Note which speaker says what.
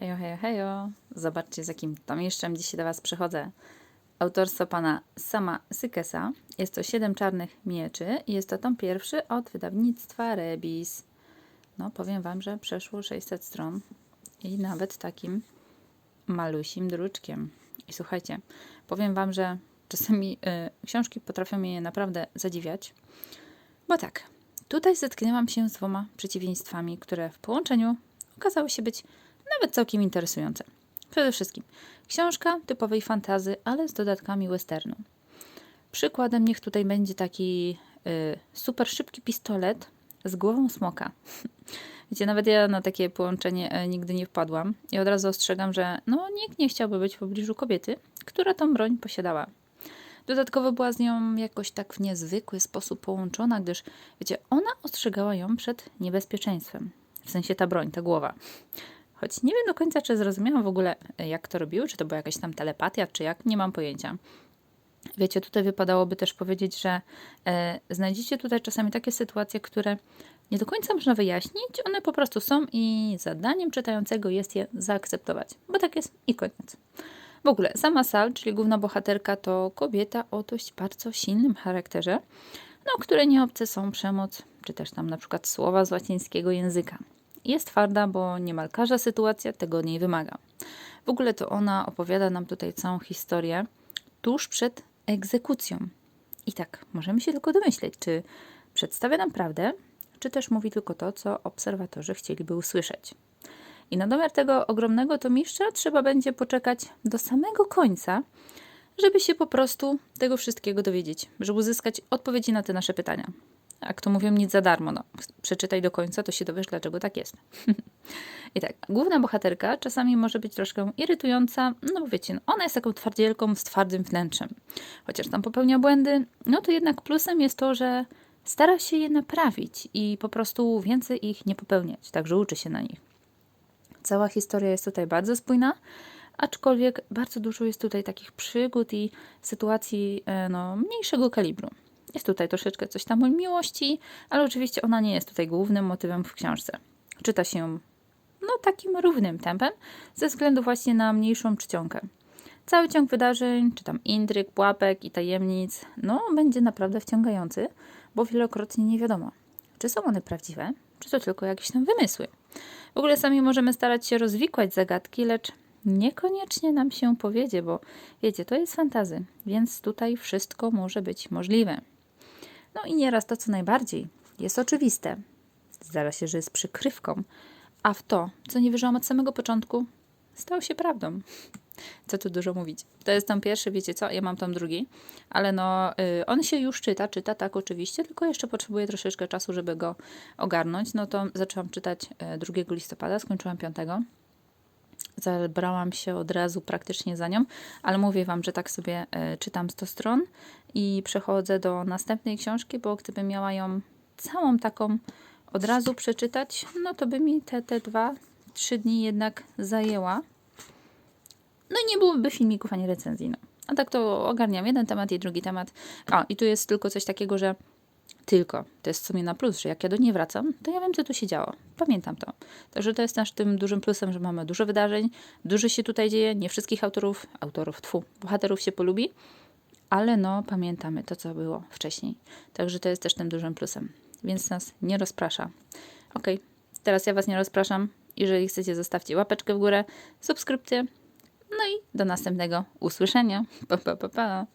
Speaker 1: Hejo, hejo, hejo. Zobaczcie, z jakim tomiszczem dzisiaj do Was przychodzę. Autorstwo pana Sama Sykesa. Jest to Siedem Czarnych Mieczy i jest to tom pierwszy od wydawnictwa Rebis. No, powiem Wam, że przeszło 600 stron i nawet takim malusim druczkiem. I słuchajcie, powiem Wam, że czasami y, książki potrafią mnie naprawdę zadziwiać, bo tak, tutaj zetknęłam się z dwoma przeciwieństwami, które w połączeniu okazały się być nawet całkiem interesujące. Przede wszystkim książka typowej fantazy, ale z dodatkami westernu. Przykładem niech tutaj będzie taki y, super szybki pistolet z głową smoka. Wiecie, nawet ja na takie połączenie e, nigdy nie wpadłam i od razu ostrzegam, że no, nikt nie chciałby być w pobliżu kobiety, która tą broń posiadała. Dodatkowo była z nią jakoś tak w niezwykły sposób połączona, gdyż, wiecie, ona ostrzegała ją przed niebezpieczeństwem. W sensie ta broń, ta głowa. Choć nie wiem do końca, czy zrozumiałam w ogóle, e, jak to robiły, czy to była jakaś tam telepatia, czy jak, nie mam pojęcia. Wiecie, tutaj wypadałoby też powiedzieć, że e, znajdziecie tutaj czasami takie sytuacje, które nie do końca można wyjaśnić, one po prostu są i zadaniem czytającego jest je zaakceptować, bo tak jest i koniec. W ogóle sama Sal, czyli główna bohaterka, to kobieta o dość bardzo silnym charakterze, no, której nieobce są przemoc, czy też tam na przykład słowa z łacińskiego języka. Jest twarda, bo niemal każda sytuacja tego od niej wymaga. W ogóle to ona opowiada nam tutaj całą historię tuż przed egzekucją. I tak, możemy się tylko domyśleć, czy przedstawia nam prawdę, czy też mówi tylko to, co obserwatorzy chcieliby usłyszeć. I na domiar tego ogromnego tomiszcza trzeba będzie poczekać do samego końca, żeby się po prostu tego wszystkiego dowiedzieć, żeby uzyskać odpowiedzi na te nasze pytania. Jak to mówią, nic za darmo. No, przeczytaj do końca, to się dowiesz, dlaczego tak jest. I tak, główna bohaterka czasami może być troszkę irytująca, no bo wiecie, no ona jest taką twardzielką z twardym wnętrzem. Chociaż tam popełnia błędy, no to jednak plusem jest to, że stara się je naprawić i po prostu więcej ich nie popełniać, także uczy się na nich. Cała historia jest tutaj bardzo spójna, aczkolwiek bardzo dużo jest tutaj takich przygód i sytuacji e, no, mniejszego kalibru. Jest tutaj troszeczkę coś tam o miłości, ale oczywiście ona nie jest tutaj głównym motywem w książce. Czyta się no, takim równym tempem, ze względu właśnie na mniejszą czcionkę. Cały ciąg wydarzeń, czy tam intryg, pułapek i tajemnic, no, będzie naprawdę wciągający, bo wielokrotnie nie wiadomo, czy są one prawdziwe, czy to tylko jakieś tam wymysły. W ogóle sami możemy starać się rozwikłać zagadki, lecz niekoniecznie nam się powiedzie, bo wiecie, to jest fantazy, więc tutaj wszystko może być możliwe. No i nieraz to, co najbardziej jest oczywiste, zdarza się, że jest przykrywką, a w to, co nie wierzyłam od samego początku, stało się prawdą. Co tu dużo mówić. To jest tam pierwszy, wiecie co, ja mam tam drugi, ale no, y, on się już czyta, czyta tak oczywiście, tylko jeszcze potrzebuję troszeczkę czasu, żeby go ogarnąć. No to zaczęłam czytać y, 2 listopada, skończyłam 5. Zabrałam się od razu praktycznie za nią, ale mówię Wam, że tak sobie y, czytam 100 stron i przechodzę do następnej książki, bo gdybym miała ją całą taką od razu przeczytać, no to by mi te, te dwa, trzy dni jednak zajęła. No i nie byłoby filmików ani recenzji. No. A tak to ogarniam jeden temat i drugi temat. A, i tu jest tylko coś takiego, że tylko, to jest w sumie na plus, że jak ja do niej wracam, to ja wiem, co tu się działo. Pamiętam to. Także to jest nasz tym dużym plusem, że mamy dużo wydarzeń, dużo się tutaj dzieje, nie wszystkich autorów, autorów, tfu, bohaterów się polubi, ale no, pamiętamy to, co było wcześniej. Także to jest też tym dużym plusem. Więc nas nie rozprasza. Ok, teraz ja Was nie rozpraszam. Jeżeli chcecie, zostawcie łapeczkę w górę, subskrypcję. No i do następnego usłyszenia. Pa, pa, pa, pa.